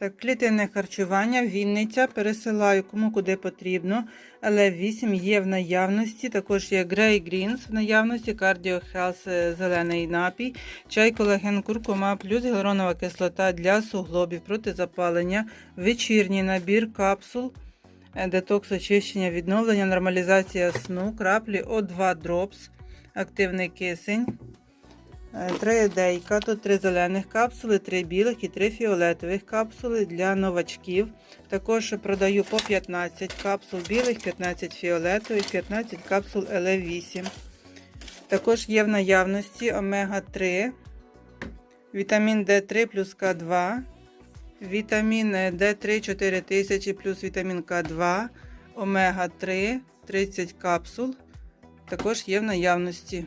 Так, клітинне харчування, Вінниця, пересилаю кому куди потрібно. Але 8 є в наявності. Також є Grey Greens в наявності, Cardio Health е, зелений напій, чай колаген куркума плюс гіалуронова кислота для суглобів проти запалення, вечірній набір капсул, е, детокс очищення, відновлення, нормалізація сну, краплі О2 Drops, активний кисень. Е, Три дейка, тут три зелених капсули, три білих і три фіолетових капсули для новачків. Також продаю по 15 капсул білих, 15 фіолетових, 15 капсул ЛЕ8. Також є в наявності омега-3, вітамін D3 плюс К2, вітамін D3 4000 плюс вітамін К2, омега-3, 30 капсул. Також є в наявності.